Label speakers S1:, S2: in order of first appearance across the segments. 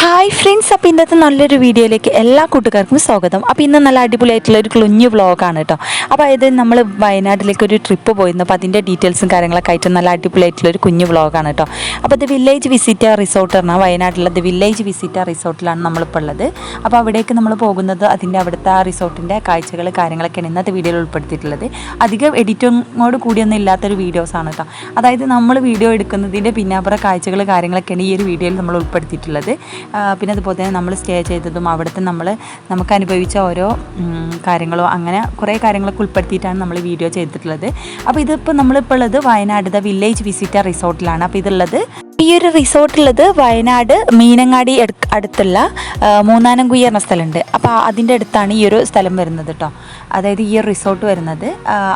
S1: Hi friends അപ്പോൾ ഇന്നത്തെ നല്ലൊരു വീഡിയോയിലേക്ക് എല്ലാ കൂട്ടുകാർക്കും സ്വാഗതം. അപ്പോൾ ഇന്ന് നല്ല അടിപൊളിയായിട്ടുള്ള ഒരു കുഞ്ഞു വ്ളോഗാണ് കേട്ടോ അപ്പോൾ അതായത് നമ്മൾ വയനാട്ടിലേക്ക് ഒരു ട്രിപ്പ് പോയിരുന്നു അപ്പോൾ അതിന്റെ ഡീറ്റെയിൽസും കാര്യങ്ങളൊക്കെ ആയിട്ട് നല്ല അടിപൊളിയായിട്ടുള്ള ഒരു കുഞ്ഞു വ്ളോഗാണ് കേട്ടോ അപ്പോൾ ഇത് വില്ലേജ് വിസിറ്റർ റിസോർട്ട് പറഞ്ഞാൽ വയനാട്ടിലെ ദ വില്ലേജ് വിസിറ്റർ റിസോർട്ടിലാണ് നമ്മളിപ്പോൾ ഉള്ളത്. അപ്പോൾ അവിടേക്ക് നമ്മൾ പോകുന്നത് അതിന്റെ അവിടുത്തെ ആ റിസോർട്ടിന്റെ കാഴ്ചകൾ കാര്യങ്ങളൊക്കെയാണ് ഇന്നത്തെ വീഡിയോയിൽ ഉൾപ്പെടുത്തിയിട്ടുള്ളത്. അധികം എഡിറ്റിങ്ങോട് കൂടിയൊന്നും ഇല്ലാത്തൊരു വീഡിയോസാണ് കേട്ടോ അതായത് നമ്മൾ വീഡിയോ എടുക്കുന്നതിന്റെ പിന്നാപ്പുറ കാഴ്ചകൾ കാര്യങ്ങളൊക്കെയാണ് ഈ ഒരു വീഡിയോയിൽ നമ്മൾ ഉൾപ്പെടുത്തിയിട്ടുള്ളത്. പിന്നെ അതുപോലെ തന്നെ നമ്മൾ സ്റ്റേ ചെയ്തതും അവിടുത്തെ നമ്മൾ നമുക്ക് അനുഭവിച്ച ഓരോ കാര്യങ്ങളോ അങ്ങനെ കുറേ കാര്യങ്ങളൊക്കെ ഉൾപ്പെടുത്തിയിട്ടാണ് നമ്മൾ വീഡിയോ ചെയ്തിട്ടുള്ളത്. അപ്പോൾ ഇതിപ്പോൾ നമ്മളിപ്പോൾ ഉള്ളത് വയനാട് ദ വില്ലേജ് വിസിറ്റർ റിസോർട്ടിലാണ്. അപ്പോൾ ഇതുള്ളത് ഈ ഒരു റിസോർട്ടുള്ളത് വയനാട് മീനങ്ങാടി അടുത്തുള്ള മൂന്നാനം മൂന്നാനംകുയ്യ എന്ന സ്ഥലമുണ്ട്. അപ്പോൾ അതിന്റെ അടുത്താണ് ഈ ഒരു സ്ഥലം വരുന്നത് കേട്ടോ അതായത് ഈ ഒരു റിസോർട്ട് വരുന്നത്.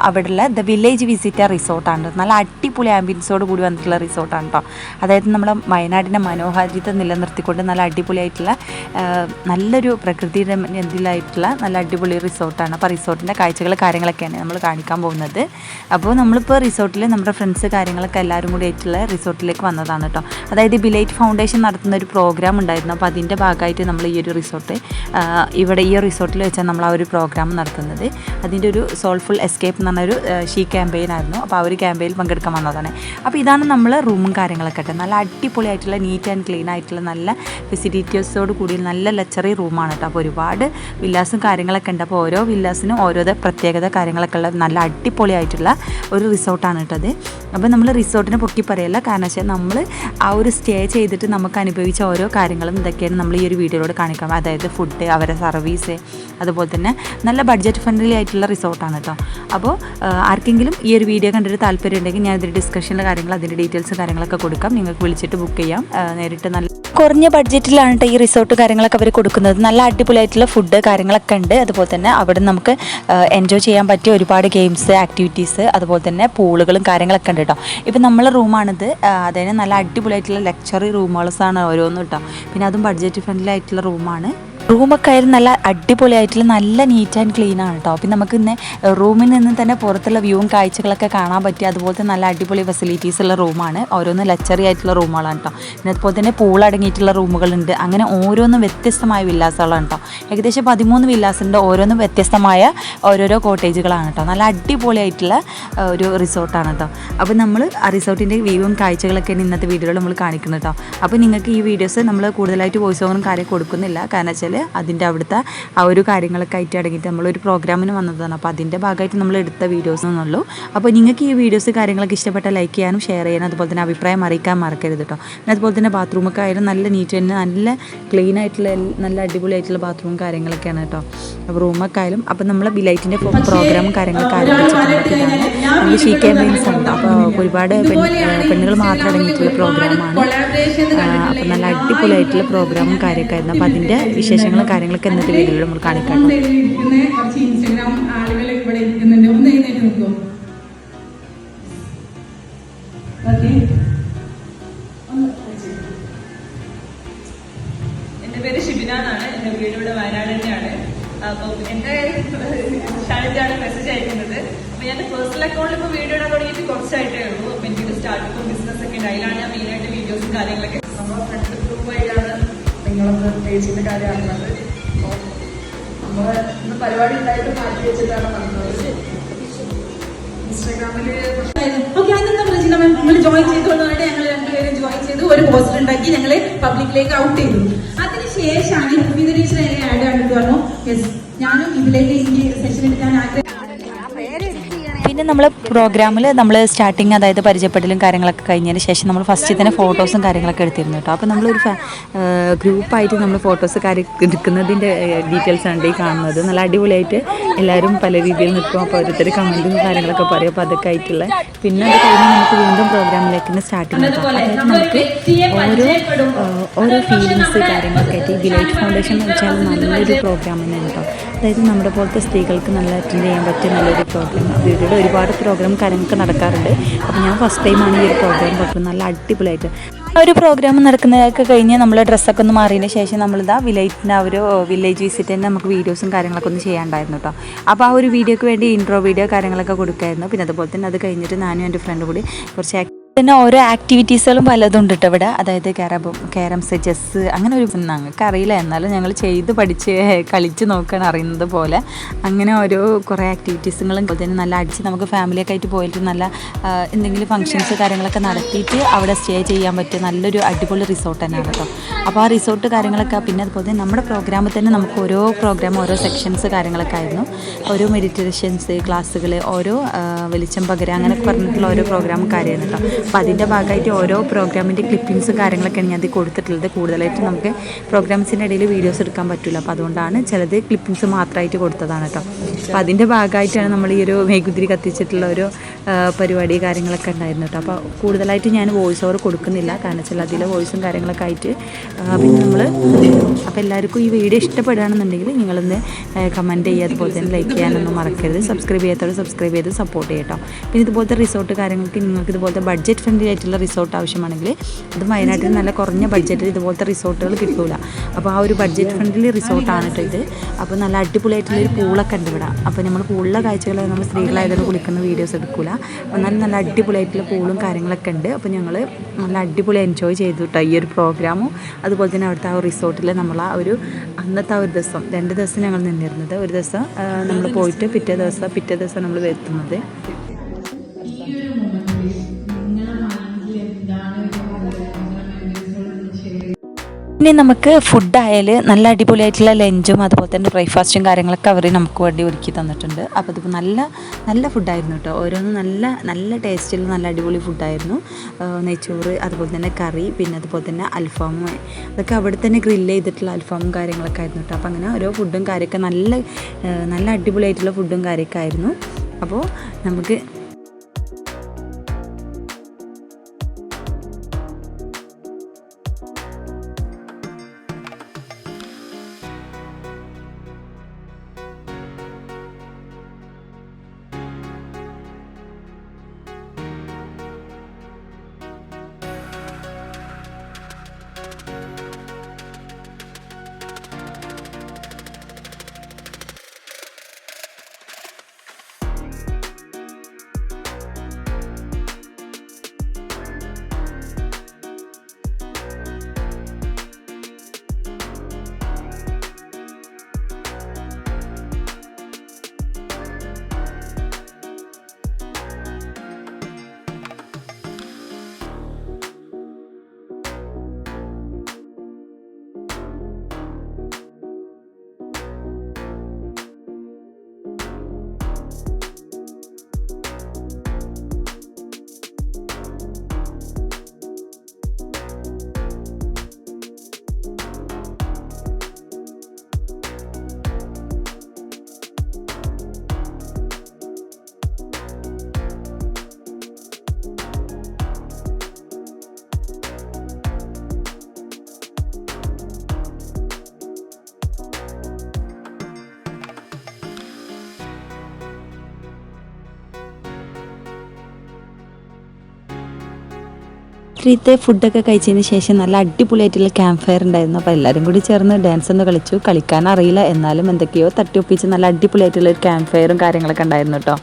S1: അവിടെയുള്ള ദ വില്ലേജ് വിസിറ്റർ റിസോർട്ടാണ് നല്ല അടിപൊളി ആംബിയൻസോട് കൂടി വന്നിട്ടുള്ള റിസോർട്ടാണ് കേട്ടോ അതായത് നമ്മുടെ വയനാടിന്റെ മനോഹാരിത നിലനിർത്തിക്കൊണ്ട് നല്ല അടിപൊളിയായിട്ടുള്ള നല്ലൊരു പ്രകൃതിയുടെ നല്ല അടിപൊളി റിസോർട്ടാണ് അപ്പോൾ റിസോർട്ടിന്റെ കാഴ്ചകൾ കാര്യങ്ങളൊക്കെയാണ് നമ്മൾ കാണിക്കാൻ പോകുന്നത്. അപ്പോൾ നമ്മളിപ്പോൾ റിസോർട്ടിൽ നമ്മുടെ ഫ്രണ്ട്സ് കാര്യങ്ങളൊക്കെ എല്ലാവരും കൂടി ആയിട്ടുള്ള റിസോർട്ടിലേക്ക് വന്നതാണ് കേട്ടോ. അതായത് ബിലൈറ്റ് ഫൗണ്ടേഷൻ നടത്തുന്ന ഒരു പ്രോഗ്രാം ഉണ്ടായിരുന്നു. അപ്പോൾ അതിന്റെ ഭാഗമായിട്ട് നമ്മൾ ഈ ഒരു റിസോർട്ട് ഇവിടെ ഈ റിസോർട്ടിൽ വെച്ചാൽ നമ്മൾ ആ ഒരു പ്രോഗ്രാം നടത്തുന്നത്. അതിന്റെ ഒരു സോൾഫുൾ എസ്കേപ്പ് എന്ന് പറഞ്ഞൊരു ഷീ ക്യാമ്പയിൻ ആയിരുന്നു. അപ്പോൾ ആ ഒരു ക്യാമ്പയിൽ പങ്കെടുക്കാൻ വന്നതാണ്. അപ്പോൾ ഇതാണ് നമ്മൾ റൂമും കാര്യങ്ങളൊക്കെ കേട്ടോ. നല്ല അടിപൊളിയായിട്ടുള്ള നീറ്റ് ആൻഡ് ക്ലീൻ ആയിട്ടുള്ള നല്ല ഫെസിലിറ്റീസോട് കൂടി നല്ല ലച്ചറി റൂമാണ് കേട്ടോ. അപ്പോൾ ഒരുപാട് വില്ലാസും കാര്യങ്ങളൊക്കെ ഉണ്ട്. അപ്പോൾ ഓരോ വില്ലാസിനും ഓരോ പ്രത്യേകത കാര്യങ്ങളൊക്കെ ഉള്ള നല്ല അടിപൊളിയായിട്ടുള്ള ഒരു റിസോർട്ടാണ് കേട്ടത് അപ്പോൾ നമ്മൾ റിസോർട്ടിനെ പൊക്കി പറയല്ല. കാരണം വെച്ചാൽ നമ്മൾ ആ ഒരു സ്റ്റേ ചെയ്തിട്ട് നമുക്ക് അനുഭവിച്ച ഓരോ കാര്യങ്ങളും ഇതൊക്കെയാണ് നമ്മൾ ഈ ഒരു വീഡിയോയിലൂടെ കാണിക്കാം അതായത് ഫുഡ് അവരെ സർവീസ് അതുപോലെ തന്നെ നല്ല ബഡ്ജറ്റ് ഫ്രണ്ട്ലി ആയിട്ടുള്ള റിസോർട്ടാണ് കേട്ടോ അപ്പോൾ ആർക്കെങ്കിലും ഈ ഒരു വീഡിയോ കണ്ടിട്ട് താല്പര്യം ഉണ്ടെങ്കിൽ ഞാൻ ഇതിന്റെ ഡിസ്കഷനിലെ കാര്യങ്ങൾ അതിന്റെ ഡീറ്റെയിൽസ് കാര്യങ്ങളൊക്കെ കൊടുക്കാം. നിങ്ങൾക്ക് വിളിച്ചിട്ട് ബുക്ക് ചെയ്യാം. നേരിട്ട് നല്ല കുറഞ്ഞ ബഡ്ജറ്റിലാണ് കേട്ടോ ഈ റിസോർട്ട് കാര്യങ്ങളൊക്കെ അവർ കൊടുക്കുന്നത്. നല്ല അടിപൊളിയായിട്ടുള്ള ഫുഡ് കാര്യങ്ങളൊക്കെ ഉണ്ട്. അതുപോലെ തന്നെ അവിടെ നമുക്ക് എൻജോയ് ചെയ്യാൻ പറ്റിയ ഒരുപാട് ഗെയിംസ് ആക്ടിവിറ്റീസ് അതുപോലെ തന്നെ പൂളുകളും കാര്യങ്ങളൊക്കെ ഉണ്ട് കേട്ടോ ഇപ്പം നമ്മളെ റൂമാണിത് അതായത് നല്ല അടിപൊളിയായിട്ടുള്ള ലക്ഷറി റൂമുകളാണ് ഓരോന്നും കേട്ടോ പിന്നെ അതും ബഡ്ജറ്റ് ഫ്രണ്ട്ലി ആയിട്ടുള്ള റൂമാണ് റൂമൊക്കെ ആയാലും നല്ല അടിപൊളിയായിട്ടുള്ള നല്ല നീറ്റ് ആൻഡ് ക്ലീൻ ആണ് കേട്ടോ പിന്നെ നമുക്ക് ഇന്ന് റൂമിൽ നിന്ന് തന്നെ പുറത്തുള്ള വ്യൂവും കാഴ്ചകളൊക്കെ കാണാൻ പറ്റിയ അതുപോലത്തെ നല്ല അടിപൊളി ഫെസിലിറ്റീസ് ഉള്ള റൂമാണ് ഓരോന്ന് ലച്ചറി ആയിട്ടുള്ള റൂമുകളാണ് കേട്ടോ പിന്നെ അതുപോലെ തന്നെ പൂൾ അടങ്ങിയിട്ടുള്ള റൂമുകളുണ്ട് അങ്ങനെ ഓരോന്നും വ്യത്യസ്തമായ വില്ലാസുകളാണ് കേട്ടോ ഏകദേശം പതിമൂന്ന് വില്ലാസുണ്ട് ഓരോന്നും വ്യത്യസ്തമായ ഓരോരോ കോട്ടേജുകളാണ് കേട്ടോ നല്ല അടിപൊളിയായിട്ടുള്ള ഒരു റിസോർട്ടാണ് കേട്ടോ അപ്പോൾ നമ്മൾ ആ റിസോർട്ടിന്റെ വ്യൂവും കാഴ്ചകളൊക്കെയാണ് ഇന്നത്തെ വീഡിയോയിൽ നമ്മൾ കാണിക്കുന്നത് കേട്ടോ അപ്പോൾ നിങ്ങൾക്ക് ഈ വീഡിയോസ് നമ്മൾ കൂടുതലായിട്ട് വോയിസ് ഓവറും കാര്യം കൊടുക്കുന്നില്ല. കാരണം വെച്ചാൽ അതിന്റെ അവിടുത്തെ ആ ഒരു കാര്യങ്ങളൊക്കെ ആയിട്ട് അടങ്ങിയിട്ട് നമ്മളൊരു പ്രോഗ്രാമിന് വന്നതാണ്. അപ്പോൾ അതിന്റെ ഭാഗമായിട്ട് നമ്മൾ എടുത്ത വീഡിയോസ് എന്നുള്ളൂ. അപ്പോൾ നിങ്ങൾക്ക് ഈ വീഡിയോസ് കാര്യങ്ങളൊക്കെ ഇഷ്ടപ്പെട്ട ലൈക്ക് ചെയ്യാനും ഷെയർ ചെയ്യാനും അതുപോലെ തന്നെ അഭിപ്രായം അറിയിക്കാൻ മറക്കരുത് കേട്ടോ. പിന്നെ അതുപോലെ തന്നെ ബാത്റൂമൊക്കെ ആയാലും നല്ല നീറ്റ് തന്നെ നല്ല ക്ലീൻ ആയിട്ടുള്ള നല്ല അടിപൊളിയായിട്ടുള്ള ബാത്റൂമും കാര്യങ്ങളൊക്കെയാണ് കേട്ടോ. റൂമൊക്കെ ആയാലും അപ്പം നമ്മൾ ബിലൈറ്റിന്റെ പ്രോഗ്രാം കാര്യങ്ങളൊക്കെ ആരംഭിച്ചിട്ടുണ്ട് നമുക്ക് നമ്മൾ ഷീ ക്യാമ്പയിൻസ് ഉണ്ട് അപ്പോൾ ഒരുപാട് പെണ്ണുകൾ മാത്രം അടങ്ങിയിട്ടുള്ള പ്രോഗ്രാമാണ് അപ്പം നല്ല അടിപൊളിയായിട്ടുള്ള പ്രോഗ്രാമും കാര്യമൊക്കെ ആയിരുന്നു. അപ്പോൾ അതിന്റെ വിശേഷങ്ങളും കാര്യങ്ങളൊക്കെ എന്നിട്ട് വീഡിയോയിൽ നമ്മൾ കാണിക്കാം
S2: എന്റെ പേര് ഷിബിന എന്നാണ്. എന്റെ വീട് ഇവിടെ വയനാട് തന്നെയാണ്. അപ്പം എന്റെ ഷാനിറ്റാണ് മെസ്സേജ് അയക്കുന്നത്. അപ്പൊ ഞാൻ പേഴ്സണൽ അക്കൗണ്ടിൽ ഇപ്പൊ വീഡിയോ ഇടാൻ തുടങ്ങിയിട്ട് കുറച്ചായിട്ടേ ഉള്ളൂ. അപ്പൊ എനിക്കൊരു സ്റ്റാർട്ടപ്പും ബിസിനസ് ഒക്കെ ഉണ്ട്. അതിലാണ് ഞാൻ മെയിൻ ആയിട്ട് വീഡിയോസും കാര്യങ്ങളൊക്കെ.
S3: നമ്മളെ ഫ്രണ്ട് ഗ്രൂപ്പ് വഴിയാണ് നിങ്ങളത് പേജിന്റെ കാര്യമാണ് അപ്പോൾ നമ്മൾ ഇന്ന് പരിപാടി ഉണ്ടായിട്ട് മാറ്റി വെച്ചിട്ടാണ് വന്നത്
S2: ഇൻസ്റ്റാഗ്രാമിൽ ജോയിൻ ചെയ്തോളാണ്ട് ഞങ്ങൾ രണ്ടുപേരും ജോയിൻ ചെയ്ത്. ഒരു പോസ്റ്റർ ഉണ്ടാക്കി ഞങ്ങൾ പബ്ലിക്കിലേക്ക് ഔട്ട് ചെയ്തു. അതിനുശേഷമാണ് ഭൂമി ടീച്ചർ എന്നെ ആഡ് കണ്ടിട്ട് പറഞ്ഞു യെസ് ഞാനും ഇതിലേക്ക് എനിക്ക് സെഷൻ എടുക്കാൻ ആഗ്രഹം
S1: പിന്നെ നമ്മൾ പ്രോഗ്രാമിൽ നമ്മൾ സ്റ്റാർട്ടിങ് അതായത് പരിചയപ്പെടലും കാര്യങ്ങളൊക്കെ കഴിഞ്ഞതിന് ശേഷം നമ്മൾ ഫസ്റ്റ് തന്നെ ഫോട്ടോസും കാര്യങ്ങളൊക്കെ എടുത്തിരുന്നു കേട്ടോ. അപ്പോൾ നമ്മളൊരു ഗ്രൂപ്പായിട്ട് നമ്മൾ ഫോട്ടോസ് കാര്യം എടുക്കുന്നതിന്റെ ഡീറ്റെയിൽസ് ആണ് ഈ കാണുന്നത്. നല്ല അടിപൊളിയായിട്ട് എല്ലാവരും പല രീതിയിൽ നിൽക്കും. അപ്പോൾ ഓരോരുത്തർ കമന്റും കാര്യങ്ങളൊക്കെ പറയും. അപ്പോൾ അതൊക്കെ ആയിട്ടുള്ള. പിന്നെ അത് കഴിഞ്ഞ് നമുക്ക് വീണ്ടും പ്രോഗ്രാമിലേക്ക് സ്റ്റാർട്ടിങ് അതായത് നമുക്ക് ഓരോ ഓരോ ഫീലിങ്സ് കാര്യങ്ങളൊക്കെ ആയിട്ട് ഈ ഡിലൈറ്റ് ഫൗണ്ടേഷൻ എന്ന് വെച്ചാൽ നല്ലൊരു പ്രോഗ്രാം തന്നെ കേട്ടോ. അതായത് നമ്മുടെ പോലത്തെ സ്ത്രീകൾക്ക് നല്ല അറ്റൻഡ് ചെയ്യാൻ പറ്റിയ നല്ലൊരു പ്രോഗ്രാം വീഡിയോയുടെ ഒരുപാട് പ്രോഗ്രാം കാര്യങ്ങളൊക്കെ നടക്കാറുണ്ട്. അപ്പോൾ ഞാൻ ഫസ്റ്റ് ടൈമാണ് ഈ ഒരു പ്രോഗ്രാം പറ്റുന്നത് നല്ല അടിപൊളിയായിട്ട്. ഒരു പ്രോഗ്രാം നടക്കുന്നതൊക്കെ കഴിഞ്ഞ് നമ്മൾ ഡ്രസ്സൊക്കെ ഒന്ന് മാറിയതിന് ശേഷം നമ്മളിതാ വില്ലേജിന്റെ ആ ഒരു വില്ലേജ് വിസിറ്റിന്റെ നമുക്ക് വീഡിയോസും കാര്യങ്ങളൊക്കെ ഒന്ന് ചെയ്യാണ്ടായിരുന്നു കേട്ടോ അപ്പോൾ ആ ഒരു വീഡിയോക്ക് വേണ്ടി ഇൻട്രോ വീഡിയോ കാര്യങ്ങളൊക്കെ കൊടുക്കായിരുന്നു. പിന്നെ അതുപോലെ തന്നെ അത് കഴിഞ്ഞിട്ട് ഞാനും എന്റെ ഫ്രണ്ട് കൂടി കുറച്ച് പിന്നെ ഓരോ ആക്ടിവിറ്റീസുകളും പലതും ഉണ്ട് കേട്ടോ ഇവിടെ? അതായത് ക്യാരം ക്യാരംസ് ചെസ്സ് അങ്ങനെ ഒരു ഞങ്ങൾക്ക് അറിയില്ല എന്നാലും ഞങ്ങൾ ചെയ്ത് പഠിച്ച് കളിച്ച് നോക്കാൻ അറിയുന്നത് പോലെ. അങ്ങനെ ഓരോ കുറേ ആക്ടിവിറ്റീസുകളും തന്നെ നല്ല അടിച്ച് നമുക്ക് ഫാമിലിയൊക്കെ ആയിട്ട് പോയിട്ട് നല്ല എന്തെങ്കിലും ഫംഗ്ഷൻസ് കാര്യങ്ങളൊക്കെ നടത്തിയിട്ട് അവിടെ സ്റ്റേ ചെയ്യാൻ പറ്റിയ നല്ലൊരു അടിപൊളി റിസോർട്ട് തന്നെയാണ് കേട്ടോ. അപ്പോൾ ആ റിസോർട്ട് കാര്യങ്ങളൊക്കെ പിന്നെ അതുപോലെ തന്നെ നമ്മുടെ പ്രോഗ്രാമിൽ തന്നെ നമുക്ക് ഓരോ പ്രോഗ്രാം ഓരോ സെക്ഷൻസ് കാര്യങ്ങളൊക്കെ ആയിരുന്നു. ഓരോ മെഡിറ്റേഷൻസ് ക്ലാസ്സുകൾ ഓരോ വെളിച്ചം പകരം അങ്ങനെ പറഞ്ഞിട്ടുള്ള ഓരോ പ്രോഗ്രാം കാര്യമായിരുന്നു കേട്ടോ. അപ്പോൾ അതിന്റെ ഭാഗമായിട്ട് ഓരോ പ്രോഗ്രാമിന്റെ ക്ലിപ്പിങ്സും കാര്യങ്ങളൊക്കെയാണ് ഞാൻ അത് കൊടുത്തിട്ടുള്ളത്. കൂടുതലായിട്ട് നമുക്ക് പ്രോഗ്രാംസിന്റെ ഇടയിൽ വീഡിയോസ് എടുക്കാൻ പറ്റില്ല അപ്പോൾ അതുകൊണ്ടാണ് ചിലത് ക്ലിപ്പിങ്സ് മാത്രമായിട്ട് കൊടുത്തതാണ് കേട്ടോ അപ്പോൾ അതിന്റെ ഭാഗമായിട്ടാണ് നമ്മൾ ഈ ഒരു മേഘുതിരി കത്തിച്ചിട്ടുള്ള ഒരു പരിപാടി കാര്യങ്ങളൊക്കെ ഉണ്ടായിരുന്നു കേട്ടോ അപ്പോൾ കൂടുതലായിട്ട് ഞാൻ വോയിസ് ഓവർ കൊടുക്കുന്നില്ല. കാരണം വെച്ചാൽ അതിലെ വോയിസും കാര്യങ്ങളൊക്കെ ആയിട്ട് പിന്നെ നമ്മൾ അപ്പോൾ എല്ലാവർക്കും ഈ വീഡിയോ ഇഷ്ടപ്പെടുകയാണെന്നുണ്ടെങ്കിൽ നിങ്ങളൊന്ന് കമന്റ് ചെയ്യുക. അതുപോലെ തന്നെ ലൈക്ക് ചെയ്യാനൊന്നും മറക്കരുത്. സബ്സ്ക്രൈബ് ചെയ്യാത്തവർ സബ്സ്ക്രൈബ് ചെയ്ത് സപ്പോർട്ട് ചെയ്യട്ടോ പിന്നെ ഇതുപോലത്തെ റിസോർട്ട് കാര്യങ്ങൾക്ക് നിങ്ങൾക്ക് ഇതുപോലത്തെ ബഡ്ജറ്റ് ഫ്രണ്ട്ലി ആയിട്ടുള്ള റിസോർട്ട് ആവശ്യമാണെങ്കിൽ അത് വയനാട്ടിൽ നല്ല കുറഞ്ഞ ബഡ്ജറ്റിൽ ഇതുപോലത്തെ റിസോർട്ടുകൾ കിട്ടൂല. അപ്പോൾ ആ ഒരു ബഡ്ജറ്റ് ഫ്രണ്ട്ലി റിസോർട്ടാണ് കേട്ടോ ഇത്. അപ്പോൾ നല്ല അടിപൊളിയായിട്ടുള്ള ഒരു പൂളൊക്കെ ഉണ്ട് ഇവിടെ. അപ്പോൾ നമ്മൾ പൂളിലെ കാഴ്ചകൾ നമ്മൾ സ്ത്രീകളായതുകൊണ്ട് കുളിക്കുന്ന വീഡിയോസ് എടുക്കില്ല അപ്പോൾ നല്ല അടിപൊളിയായിട്ടുള്ള പൂളും കാര്യങ്ങളൊക്കെ ഉണ്ട്. അപ്പോൾ ഞങ്ങൾ നല്ല അടിപൊളി എൻജോയ് ചെയ്തു കേട്ടോ ഈ ഒരു പ്രോഗ്രാമും അതുപോലെ തന്നെ അവിടുത്തെ ആ റിസോർട്ടിൽ നമ്മൾ ആ ഒരു അന്നത്തെ ആ ഒരു ദിവസം രണ്ട് ദിവസം ഞങ്ങൾ നിന്നിരുന്നത്. ഒരു ദിവസം നമ്മൾ പോയിട്ട് പിറ്റേ ദിവസം പിറ്റേ ദിവസം നമ്മൾ എത്തുന്നത്. ഇനി നമുക്ക് ഫുഡായാൽ നല്ല അടിപൊളിയായിട്ടുള്ള ലഞ്ചും അതുപോലെ തന്നെ ബ്രേക്ക്ഫാസ്റ്റും കാര്യങ്ങളൊക്കെ അവർ നമുക്ക് വേണ്ടി ഒരുക്കി തന്നിട്ടുണ്ട്. അപ്പോൾ ഇതിപ്പോൾ നല്ല നല്ല ഫുഡായിരുന്നു കേട്ടോ ഓരോന്നും നല്ല നല്ല ടേസ്റ്റിൽ നല്ല അടിപൊളി ഫുഡായിരുന്നു നെയ്ച്ചോറ് അതുപോലെ തന്നെ കറി പിന്നെ അതുപോലെ തന്നെ അൽഫാമും അതൊക്കെ അവിടെ തന്നെ ഗ്രില്ല് ചെയ്തിട്ടുള്ള അൽഫാമും കാര്യങ്ങളൊക്കെ ആയിരുന്നു കേട്ടോ അപ്പോൾ അങ്ങനെ ഓരോ ഫുഡും കാര്യമൊക്കെ നല്ല നല്ല അടിപൊളിയായിട്ടുള്ള ഫുഡും കാര്യമൊക്കെ ആയിരുന്നു. അപ്പോൾ നമുക്ക് രാത്രിയത്തെ ഫുഡൊക്കെ കഴിച്ചതിന് ശേഷം നല്ല അടിപൊളിയായിട്ടുള്ള ക്യാമ്പ് ഫയർ ഉണ്ടായിരുന്നു. അപ്പോൾ എല്ലാവരും കൂടി ചേർന്ന് ഡാൻസ് ഒന്ന് കളിച്ചു. കളിക്കാൻ അറിയില്ല. എന്നാലും എന്തൊക്കെയോ തട്ടിയൊപ്പിച്ച് നല്ല അടിപൊളിയായിട്ടുള്ള ഒരു ക്യാമ്പ് ഫയറും കാര്യങ്ങളൊക്കെ ഉണ്ടായിരുന്നു കേട്ടോ.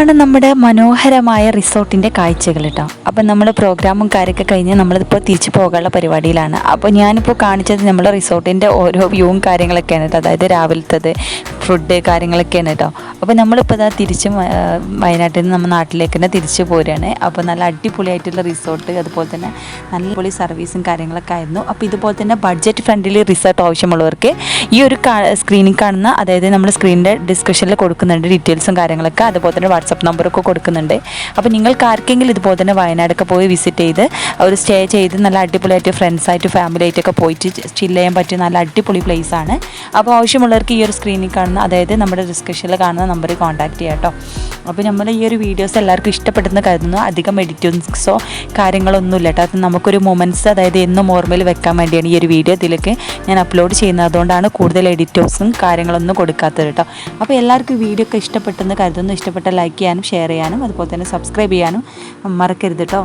S1: ആണ് നമ്മുടെ മനോഹരമായ റിസോർട്ടിന്റെ കാഴ്ചകൾ കേട്ടോ അപ്പം നമ്മൾ പ്രോഗ്രാമും കാര്യമൊക്കെ കഴിഞ്ഞ് നമ്മളിപ്പോൾ തിരിച്ചു പോകാനുള്ള പരിപാടിയിലാണ്. അപ്പോൾ ഞാനിപ്പോൾ കാണിച്ചത് നമ്മുടെ റിസോർട്ടിന്റെ ഓരോ വ്യൂവും കാര്യങ്ങളൊക്കെയാണ് കേട്ടോ അതായത് രാവിലത്തത് ഫുഡ് കാര്യങ്ങളൊക്കെയാണ് കേട്ടോ അപ്പോൾ നമ്മളിപ്പോൾ ഇതാ തിരിച്ച് വയനാട്ടിൽ നിന്ന് നമ്മുടെ നാട്ടിലേക്ക് തന്നെ തിരിച്ചു പോരുകയാണ് അപ്പോൾ നല്ല അടിപൊളിയായിട്ടുള്ള റിസോർട്ട് അതുപോലെ തന്നെ നല്ല പൊളി സർവീസും കാര്യങ്ങളൊക്കെ ആയിരുന്നു. അപ്പോൾ ഇതുപോലെ തന്നെ ബഡ്ജറ്റ് ഫ്രണ്ട്ലി റിസോർട്ട് ആവശ്യമുള്ളവർക്ക് ഈ ഒരു സ്ക്രീനിൽ കാണുന്ന അതായത് നമ്മൾ സ്ക്രീനിന്റെ ഡിസ്ക്രിപ്ഷനിൽ കൊടുക്കുന്നുണ്ട് ഡീറ്റെയിൽസും കാര്യങ്ങളൊക്കെ. അതുപോലെ തന്നെ വാട്സപ്പ് നമ്പറൊക്കെ കൊടുക്കുന്നുണ്ട്. അപ്പോൾ നിങ്ങൾക്ക് ആർക്കെങ്കിലും ഇതുപോലെ തന്നെ വയനാടൊക്കെ പോയി വിസിറ്റ് ചെയ്ത് ഒരു സ്റ്റേ ചെയ്ത് നല്ല അടിപൊളിയായിട്ട് ഫ്രണ്ട്സായിട്ട് ഫാമിലി ആയിട്ടൊക്കെ പോയിട്ട് ചില്ല് ചെയ്യാൻ പറ്റിയ നല്ല അടിപൊളി ആണ്. അപ്പോൾ ആവശ്യമുള്ളവർക്ക് ഈ ഒരു സ്ക്രീനിൽ കാണുന്ന അതായത് നമ്മുടെ ഡിസ്ക്രിപ്ഷനിൽ കാണുന്ന നമ്പറിൽ കോൺടാക്ട് ചെയ്യാം കേട്ടോ അപ്പോൾ നമ്മൾ ഈ ഒരു വീഡിയോസ് എല്ലാവർക്കും ഇഷ്ടപ്പെട്ടെന്ന് കരുതുന്നു. അധികം എഡിറ്റിങ്സോ കാര്യങ്ങളൊന്നുമില്ല കേട്ടോ അത് നമുക്കൊരു മൊമെന്റ്സ് അതായത് എന്നും ഓർമ്മയിൽ വെക്കാൻ വേണ്ടിയാണ് ഈ ഒരു വീഡിയോ ഇതിലേക്ക് ഞാൻ അപ്ലോഡ് ചെയ്യുന്നത്. അതുകൊണ്ടാണ് കൂടുതൽ എഡിറ്റേഴ്സും കാര്യങ്ങളൊന്നും കൊടുക്കാത്തത് കേട്ടോ അപ്പോൾ എല്ലാവർക്കും വീഡിയോ ഒക്കെ ഇഷ്ടപ്പെട്ടെന്ന് കരുതുന്നു. ഇഷ്ടപ്പെട്ട ലൈക്ക് ചെയ്യാനും ഷെയർ ചെയ്യാനും അതുപോലെ തന്നെ സബ്സ്ക്രൈബ് ചെയ്യാനും മറക്കരുത് കേട്ടോ